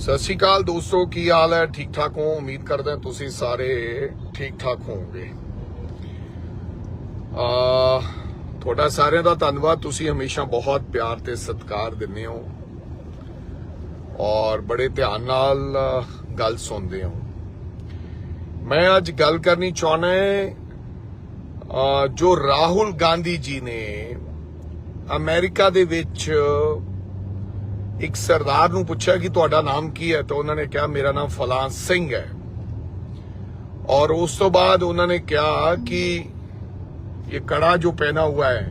ਸਤਿ ਸ਼੍ਰੀ ਅਕਾਲ ਦੋਸਤੋ, ਕੀ ਹਾਲ ਹੈ? ਠੀਕ ਠਾਕ ਹੋ? ਉਮੀਦ ਕਰਦਾ ਤੁਸੀਂ ਸਾਰੇ ਠੀਕ ਠਾਕ ਹੋਵੋਗੇ। ਆ, ਤੁਹਾਡਾ ਸਾਰਿਆਂ ਦਾ ਧੰਨਵਾਦ। ਤੁਸੀਂ ਹਮੇਸ਼ਾ ਬਹੁਤ ਪਿਆਰ ਤੇ ਸਤਿਕਾਰ ਦਿੰਦੇ ਹੋ ਔਰ ਬੜੇ ਧਿਆਨ ਨਾਲ ਗੱਲ ਸੁਣਦੇ ਹੋ। ਮੈਂ ਅੱਜ ਗੱਲ ਕਰਨੀ ਚਾਹਣਾ ਹੈ ਜੋ ਰਾਹੁਲ ਗਾਂਧੀ ਜੀ ਨੇ ਅਮਰੀਕਾ ਦੇ ਵਿੱਚ ਇੱਕ ਸਰਦਾਰ ਨੂੰ ਪੁੱਛਿਆ ਕਿ ਤੁਹਾਡਾ ਨਾਮ ਕੀ ਹੈ ਤਾਂ ਉਹਨਾਂ ਨੇ ਕਿਹਾ ਮੇਰਾ ਨਾਮ ਫਲਾਂ ਸਿੰਘ ਹੈ और उस तो बाद उन्होंने कहा कि ये कड़ा जो पहना हुआ है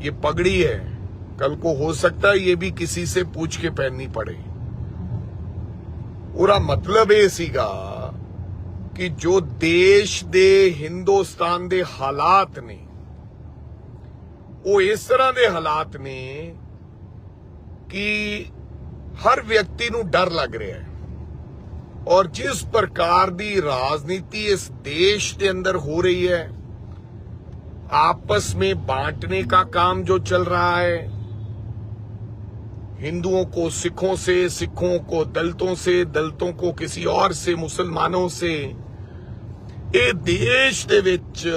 ये पगड़ी है कल को हो सकता है ये भी किसी से पूछ के पहननी पड़े ਉਹਦਾ ਮਤਲਬ ਇਹ ਸੀਗਾ ਕਿ ਜੋ ਦੇਸ਼ ਦੇ ਹਿੰਦੁਸਤਾਨ ਦੇ ਹਾਲਾਤ ਨੇ ਉਹ ਇਸ ਤਰ੍ਹਾਂ ਦੇ ਹਾਲਾਤ ਨੇ ਕਿ ਹਰ ਵਿਅਕਤੀ ਨੂੰ ਡਰ ਲੱਗ ਰਿਹਾ ਹੈ ਔਰ ਜਿਸ ਪ੍ਰਕਾਰ ਦੀ राजनीति इस देश के अंदर हो रही है आपस में बांटने का काम जो चल रहा है हिंदुओं को सिखों से सिखों को दलितों से दलितों को किसी और से मुसलमानों से ਇਹ ਦੇਸ਼ ਦੇ ਵਿੱਚ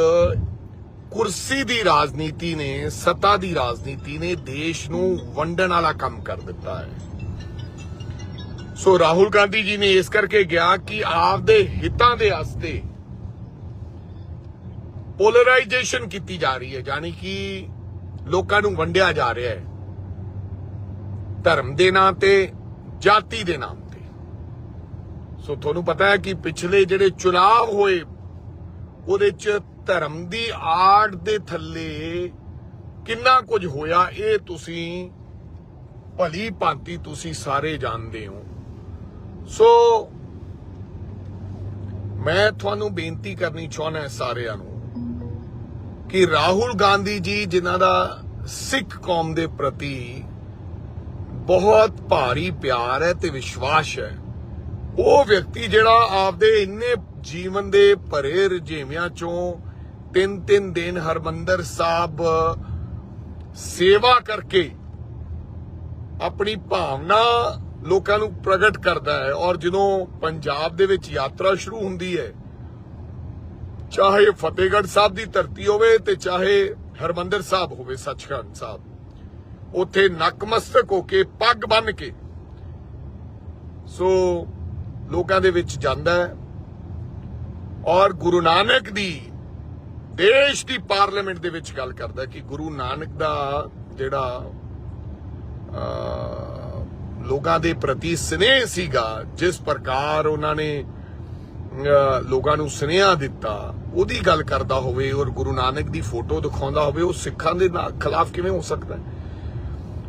ਕੁਰਸੀ ਦੀ ਰਾਜਨੀਤੀ ਨੇ, ਸੱਤਾ ਦੀ ਰਾਜਨੀਤੀ ਨੇ ਦੇਸ਼ ਨੂੰ ਵੰਡਣ ਵਾਲਾ ਕੰਮ ਕਰ ਦਿੱਤਾ ਹੈ। ਸੋ ਰਾਹੁਲ ਗਾਂਧੀ ਜੀ ਨੇ ਇਸ ਕਰਕੇ ਗਿਆ ਕਿ ਆਪਦੇ ਹਿੱਤਾਂ ਦੇ ਵਾਸਤੇ ਪੋਲਰਾਈਜੇਸ਼ਨ ਕੀਤੀ ਜਾ ਰਹੀ ਹੈ, ਯਾਨੀ ਕਿ ਲੋਕਾਂ ਨੂੰ ਵੰਡਿਆ ਜਾ ਰਿਹਾ ਹੈ ਧਰਮ ਦੇ ਨਾਂ ਤੇ, ਜਾਤੀ ਦੇ ਨਾਮ ਤੇ। ਸੋ ਤੁਹਾਨੂੰ ਪਤਾ ਹੈ ਕਿ ਪਿਛਲੇ ਜਿਹੜੇ ਚੁਣਾਵ ਹੋਏ, ਉਹਦੇ ਚ ਧਰਮ ਦੀ ਆੜ ਦੇ ਥੱਲੇ ਕਿੰਨਾ ਕੁਝ ਹੋਇਆ, ਇਹ ਤੁਸੀਂ ਭਲੀ ਭਾਂਤੀ ਤੁਸੀਂ ਸਾਰੇ ਜਾਣਦੇ ਹੋ। ਸੋ ਮੈਂ ਤੁਹਾਨੂੰ ਬੇਨਤੀ ਕਰਨੀ ਚਾਹੁੰਦਾ ਸਾਰਿਆਂ ਨੂੰ ਕਿ ਰਾਹੁਲ ਗਾਂਧੀ ਜੀ, ਜਿਨ੍ਹਾਂ ਦਾ ਸਿੱਖ ਕੌਮ ਦੇ ਪ੍ਰਤੀ ਬਹੁਤ ਭਾਰੀ ਪਿਆਰ ਹੈ ਤੇ ਵਿਸ਼ਵਾਸ ਹੈ, ਉਹ ਵਿਅਕਤੀ ਜਿਹੜਾ ਆਪਦੇ ਇੰਨੇ ਜੀਵਨ ਦੇ ਭਰੇ ਰਜੇਵਿਆਂ ਚੋਂ ਤਿੰਨ ਤਿੰਨ ਦਿਨ ਹਰਮੰਦਰ ਸਾਹਿਬ ਸੇਵਾ ਕਰਕੇ ਆਪਣੀ ਭਾਵਨਾ ਲੋਕਾਂ ਨੂੰ ਪ੍ਰਗਟ ਕਰਦਾ ਹੈ ਔਰ ਜਦੋਂ ਪੰਜਾਬ ਦੇ ਵਿੱਚ ਯਾਤਰਾ ਸ਼ੁਰੂ ਹੁੰਦੀ ਹੈ, ਚਾਹੇ ਫਤਿਹਗੜ੍ਹ ਸਾਹਿਬ ਦੀ ਧਰਤੀ ਹੋਵੇ ਤੇ ਚਾਹੇ ਹਰਮੰਦਰ ਸਾਹਿਬ ਹੋਵੇ, ਸੱਚਖੰਡ ਸਾਹਿਬ, ਉੱਥੇ ਨਕਮਸਤਕ ਹੋ ਕੇ ਪੱਗ ਬੰਨ ਕੇ, ਸੋ ਲੋਕਾਂ ਦੇ ਵਿੱਚ ਜਾਂਦਾ ਹੈ ਔਰ ਗੁਰੂ ਨਾਨਕ ਦੀ ਦੇਸ਼ ਦੀ ਪਾਰਲੀਮੈਂਟ ਦੇ ਵਿੱਚ ਗੱਲ ਕਰਦਾ ਕਿ ਗੁਰੂ ਨਾਨਕ ਦਾ ਜਿਹੜਾ ਲੋਕਾਂ ਦੇ ਪ੍ਰਤੀ ਸਨੇਹ ਸੀਗਾ, ਜਿਸ ਪ੍ਰਕਾਰ ਉਹਨਾਂ ਨੇ ਲੋਕਾਂ ਨੂੰ ਸਨੇਹਾ ਦਿੱਤਾ, ਉਹਦੀ ਗੱਲ ਕਰਦਾ ਹੋਵੇ ਔਰ ਗੁਰੂ ਨਾਨਕ ਦੀ ਫੋਟੋ ਦਿਖਾਉਂਦਾ ਹੋਵੇ, ਉਹ ਸਿੱਖਾਂ ਦੇ ਖਿਲਾਫ ਕਿਵੇਂ ਹੋ ਸਕਦਾ ਹੈ?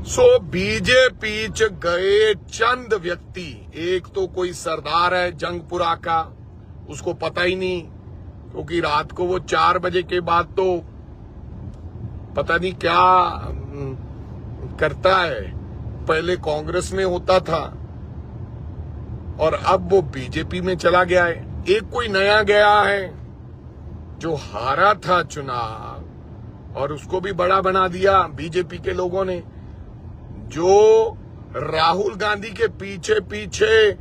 ਸੋ ਬੀਜੇਪੀ ਚ ਗਏ ਚੰਦ ਵਿਅਕਤੀ, ਇੱਕ ਤੋਂ ਕੋਈ ਸਰਦਾਰ ਹੈ ਜੰਗਪੁਰਾ ਕਾ ਉਸको ਪਤਾ ਹੀ ਨਹੀਂ क्योंकि रात को वो चार बजे के बाद तो पता नहीं क्या करता है। पहले कांग्रेस में होता था और अब वो बीजेपी में चला गया है। एक कोई नया गया है जो हारा था चुनाव और उसको भी बड़ा बना दिया बीजेपी के लोगों ने, जो राहुल गांधी के पीछे पीछे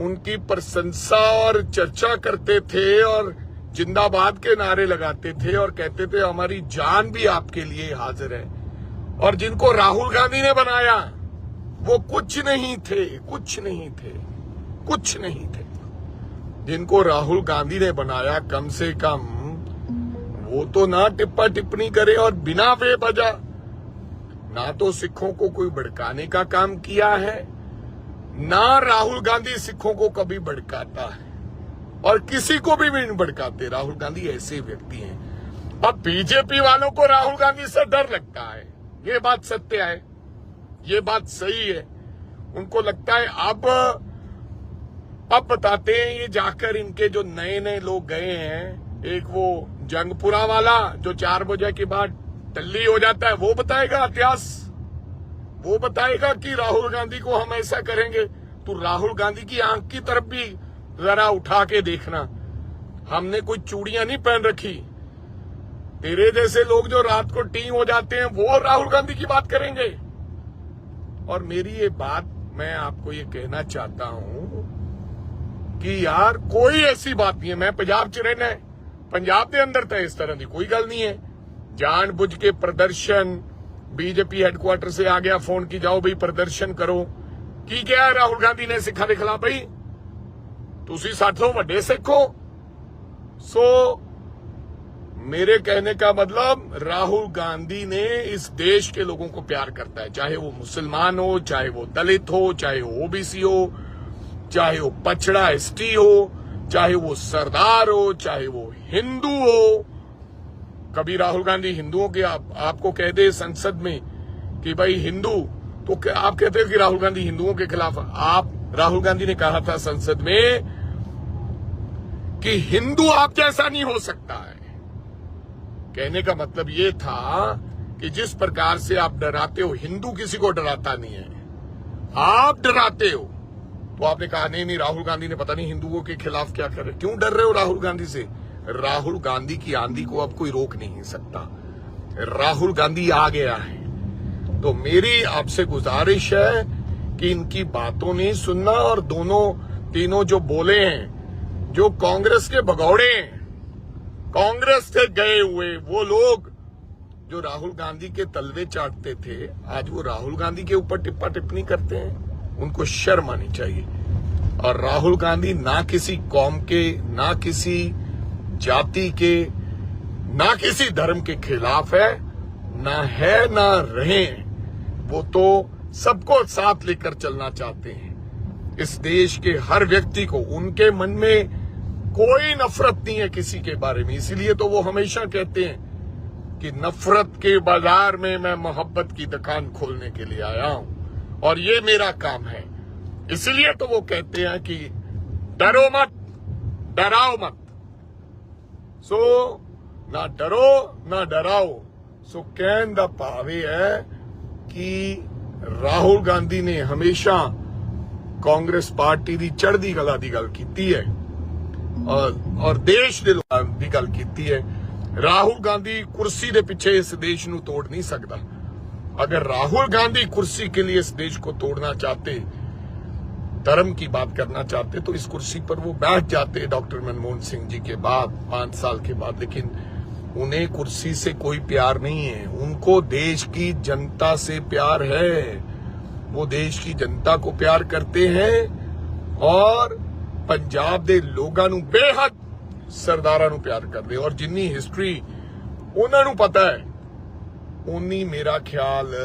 उनकी प्रशंसा और चर्चा करते थे और जिंदाबाद के नारे लगाते थे और कहते थे, हमारी जान भी आपके लिए हाजिर है। और जिनको राहुल गांधी ने बनाया, वो कुछ नहीं थे, कुछ नहीं थे, कुछ नहीं थे। जिनको राहुल गांधी ने बनाया, कम से कम, वो तो ना टिप्पा टिप्पणी करे और बिना वे बजा, ना तो सिखों को कोई भड़काने का काम किया है। ना राहुल गांधी सिखों को कभी भड़काता है, और किसी को भी नहीं भड़काते। राहुल गांधी ऐसे व्यक्ति हैं। अब बीजेपी वालों को राहुल गांधी से डर लगता है। ये बात सत्य है। ये बात सही है। उनको लगता है, अब अब बताते हैं, ये जाकर इनके जो नए नए लोग गए हैं, एक वो जंगपुरा वाला, जो चार बजे के बाद टल्ली हो जाता है, वो बताएगा इतिहास। वो बताएगा कि राहुल गांधी को हम ऐसा करेंगे। तो राहुल गांधी की आँख की तरफ़ भी जरा उठा के देखना। हमने कोई चूड़ियाँ नहीं पहन रखी। तेरे जैसे लोग जो रात को टी हो जाते हैं, वो राहुल गांधी की बात करेंगे। और मेरी ये बात, मैं आपको ये कहना चाहता हूँ कि यार कोई ऐसी बात नहीं है। मैं पंजाब च रहना है। पंजाब के अंदर तो इस तरह की कोई गल नहीं है। जान के प्रदर्शन ਪ੍ਰਦਰਸ਼ਨ ਬੀਜੇਪੀ ਹੈੱਡਕੁਆਰਟਰ से आ गया फोन की जाओ भाई प्रदर्शन करो ਕੀ ਕਿਹਾ ਰਾਹੁਲ ਗਾਂਧੀ ਨੇ ਸਿੱਖਾਂ ਦੇ ਖਿਲਾਫ ਬਈ ਤੁਸੀਂ ਸਾਡੇ ਤੋਂ ਵੱਡੇ ਸਿੱਖ ਹੋ ਸੋ मेरे कहने का मतलब राहुल गांधी ने इस देश के लोगों को प्यार करता है चाहे वो मुसलमान हो चाहे वो दलित हो चाहे वो ओबीसी हो चाहे वो पछड़ा एसटी हो चाहे वो सरदार हो चाहे वो हिंदू हो कभी राहुल गांधी हिंदुओं के आप, आपको कह दे संसद में कि भाई हिंदू तो क्या आप कहते हो कि राहुल गांधी हिंदुओं के खिलाफ? आप राहुल गांधी ने कहा था संसद में कि हिंदू आप जैसा नहीं हो सकता है। कहने का मतलब ये था कि जिस प्रकार से आप डराते हो हिंदू किसी को डराता नहीं है। आप डराते हो तो आपने कहा नहीं नहीं राहुल गांधी ने पता नहीं हिंदुओं के खिलाफ क्या करे क्यों डर रहे हो राहुल गांधी से? राहुल गांधी की आंधी को अब कोई रोक नहीं सकता। राहुल गांधी आ गया है। तो मेरी आपसे गुजारिश है कि इनकी बातों नहीं सुनना और दोनों, तीनों जो बोले हैं, जो कांग्रेस के भगौड़े कांग्रेस से गए हुए वो लोग जो राहुल गांधी के तलवे चाटते थे, आज वो राहुल गांधी के ऊपर टिप्पा टिप्पणी करते हैं। उनको शर्म आनी चाहिए। और राहुल गांधी ना किसी कौम के, ना किसी जाति के ना किसी धर्म के खिलाफ है, ना है, ना रहे, वो तो सबको साथ लेकर चलना चाहते हैं। इस देश के हर व्यक्ति को उनके मन में कोई नफरत नहीं है किसी के बारे में। इसीलिए तो वो हमेशा कहते हैं कि नफरत के बाज़ार में मैं मोहब्बत की दुकान खोलने के लिए आया हूँ, और ये मेरा काम है। इसलिए तो वो कहते हैं कि डरो मत, डराओ मत। ਸੋ ਨਾ ਡਰੋ, ਨਾ ਡਰਾਓ। ਸੋ ਕਹਿਣ ਦਾ ਭਾਵ ਇਹ ਹੈ ਕਿ ਰਾਹੁਲ ਗਾਂਧੀ ਨੇ ਹਮੇਸ਼ਾ ਕਾਂਗਰਸ ਪਾਰਟੀ ਦੀ ਚੜ੍ਹਦੀ ਕਲਾ ਦੀ ਗੱਲ ਕੀਤੀ ਹੈ ਔਰ ਔਰ ਦੇਸ਼ ਦੇ ਲੋਕਾਂ ਦੀ ਗੱਲ ਕੀਤੀ ਹੈ। ਰਾਹੁਲ ਗਾਂਧੀ ਕੁਰਸੀ ਦੇ ਪਿੱਛੇ ਇਸ ਦੇਸ਼ ਨੂੰ ਤੋੜ ਨਹੀਂ ਸਕਦਾ। ਅਗਰ ਰਾਹੁਲ ਗਾਂਧੀ ਕੁਰਸੀ ਕੇ ਲਈ ਇਸ ਦੇਸ਼ ਕੋ ਤੋੜਨਾ ਚਾਹਤੇ धर्म की बात करना चाहते तो इस कुर्सी पर वो बैठ जाते डॉक्टर मनमोहन सिंह जी के बाद पांच साल के बाद लेकिन उन्हें कुर्सी से कोई प्यार नहीं है उनको देश की जनता से प्यार है वो देश की जनता को प्यार करते हैं और ਪੰਜਾਬ ਦੇ ਲੋਕਾਂ ਨੂੰ ਬੇਹੱਦ ਸਰਦਾਰਾਂ ਨੂੰ ਪਿਆਰ ਕਰਦੇ ਔਰ ਜਿੰਨੀ ਹਿਸਟਰੀ ਉਹਨਾਂ ਨੂੰ ਪਤਾ ਹੈ ਉਨੀ ਮੇਰਾ ਖਿਆਲ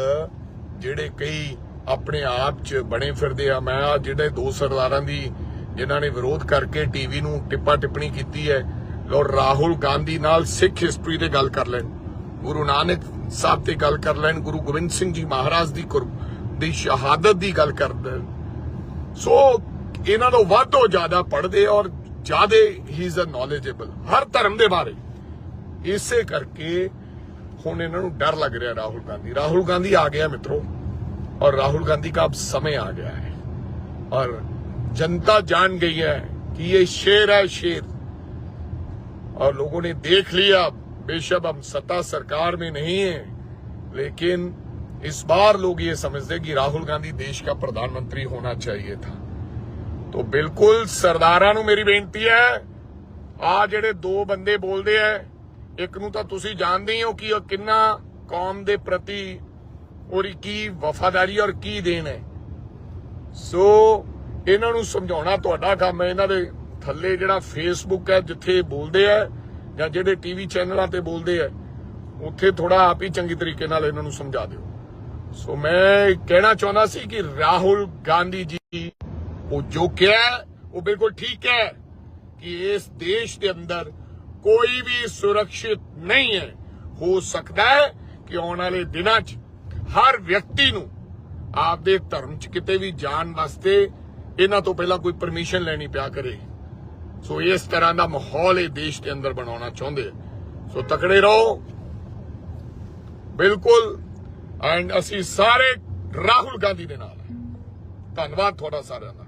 ਜਿਹੜੇ ਕਈ ਆਪਣੇ ਆਪ 'ਚ ਬਣੇ ਫਿਰਦੇ ਆ। ਮੈਂ ਆ ਜਿਹੜੇ ਦੋ ਸਰਦਾਰਾਂ ਦੀ ਜਿਨ੍ਹਾਂ ਨੇ ਵਿਰੋਧ ਕਰਕੇ ਟੀਵੀ ਨੂੰ ਟਿੱਪਾ ਟਿੱਪਣੀ ਕੀਤੀ ਹੈ ਔਰ ਰਾਹੁਲ ਗਾਂਧੀ ਨਾਲ ਸਿੱਖ ਹਿਸਟਰੀ ਤੇ ਗੱਲ ਕਰ ਲੈਣ। ਗੁਰੂ ਨਾਨਕ ਸਾਹਿਬ ਤੇ ਗੱਲ ਕਰ ਲੈਣ, ਗੁਰੂ ਗੋਬਿੰਦ ਸਿੰਘ ਜੀ ਮਹਾਰਾਜ ਦੀ ਦੀ ਸ਼ਹਾਦਤ ਦੀ ਗੱਲ ਕਰਦੇ ਸੋ ਇਹਨਾਂ ਨੂੰ ਵੱਧ ਤੋਂ ਜ਼ਿਆਦਾ ਪੜਦੇ ਔਰ ਜਾਦੇ ਹੀ ਇਜ਼ ਅ ਨੋਲੇਜੇਬਲ ਹਰ ਧਰਮ ਦੇ ਬਾਰੇ। ਇਸੇ ਕਰਕੇ ਹੁਣ ਇਹਨਾਂ ਨੂੰ ਡਰ ਲੱਗ ਰਿਹਾ ਰਾਹੁਲ ਗਾਂਧੀ। ਰਾਹੁਲ ਗਾਂਧੀ ਆ ਗਿਆ ਮਿੱਤਰੋ। और राहुल गांधी का अब समय आ गया है और जनता जान गई है कि ये शेर है शेर और लोगों ने देख लिया बेशक हम सत्ता सरकार में नहीं है लेकिन इस बार लोग ये समझते कि राहुल गांधी देश का प्रधानमंत्री होना चाहिए था तो ਬਿਲਕੁਲ ਸਰਦਾਰਾਂ ਨੂੰ ਮੇਰੀ ਬੇਨਤੀ ਹੈ ਆ ਜਿਹੜੇ ਦੋ ਬੰਦੇ ਬੋਲਦੇ ਆ ਇੱਕ ਨੂੰ ਤਾਂ ਤੁਸੀਂ ਜਾਣਦੇ ਹੀ ਹੋ ਕਿ ਉਹ ਕਿੰਨਾ ਕੌਮ ਦੇ ਪ੍ਰਤੀ ਔਰ ਕੀ ਵਫਾਦਾਰੀ ਔਰ ਕੀ ਦੇਣ ਹੈ। ਸੋ ਇਹਨਾਂ ਨੂੰ ਸਮਝਾਉਣਾ ਤੁਹਾਡਾ ਕੰਮ ਹੈ। ਇਹਨਾਂ ਦੇ ਥੱਲੇ ਜਿਹੜਾ ਫੇਸਬੁੱਕ ਹੈ, ਜਿੱਥੇ ਬੋਲਦੇ ਆ ਜਾਂ ਜਿਹੜੇ ਟੀਵੀ ਚੈਨਲਾਂ ਤੇ ਬੋਲਦੇ ਆ ਉੱਥੇ ਥੋੜਾ ਆਪ ਹੀ ਚੰਗੀ ਤਰੀਕੇ ਨਾਲ ਇਹਨਾਂ ਨੂੰ ਸਮਝਾ ਦਿਓ। ਸੋ ਮੈਂ ਕਹਿਣਾ ਚਾਹੁੰਦਾ ਸੀ ਕਿ ਰਾਹੁਲ ਗਾਂਧੀ ਜੀ, ਉਹ ਜੋ ਕਿਹਾ ਉਹ ਬਿਲਕੁਲ ਠੀਕ ਹੈ ਕਿ ਇਸ ਦੇਸ਼ ਦੇ ਅੰਦਰ ਕੋਈ ਵੀ ਸੁਰੱਖਿਅਤ ਨਹੀਂ ਹੈ। ਹੋ ਸਕਦਾ ਹੈ ਕਿ ਆਉਣ ਵਾਲੇ ਦਿਨਾਂ 'ਚ ਹਰ ਵਿਅਕਤੀ ਨੂੰ ਆਪਦੇ ਧਰਮ 'ਚ ਕਿਤੇ ਵੀ ਜਾਣ ਵਾਸਤੇ ਇਹਨਾਂ ਤੋਂ ਪਹਿਲਾਂ ਕੋਈ ਪਰਮਿਸ਼ਨ ਲੈਣੀ ਪਿਆ ਕਰੇ। ਸੋ ਇਸ ਤਰ੍ਹਾਂ ਦਾ ਮਾਹੌਲ ਇਹ ਦੇਸ਼ ਦੇ ਅੰਦਰ ਬਣਾਉਣਾ ਚਾਹੁੰਦੇ ਸੋ ਤਕੜੇ ਰਹੋ। ਬਿਲਕੁਲ। ਐਂਡ ਅਸੀਂ ਸਾਰੇ ਰਾਹੁਲ ਗਾਂਧੀ ਦੇ ਨਾਲ ਧੰਨਵਾਦ ਤੁਹਾਡਾ ਸਾਰਿਆਂ ਦਾ।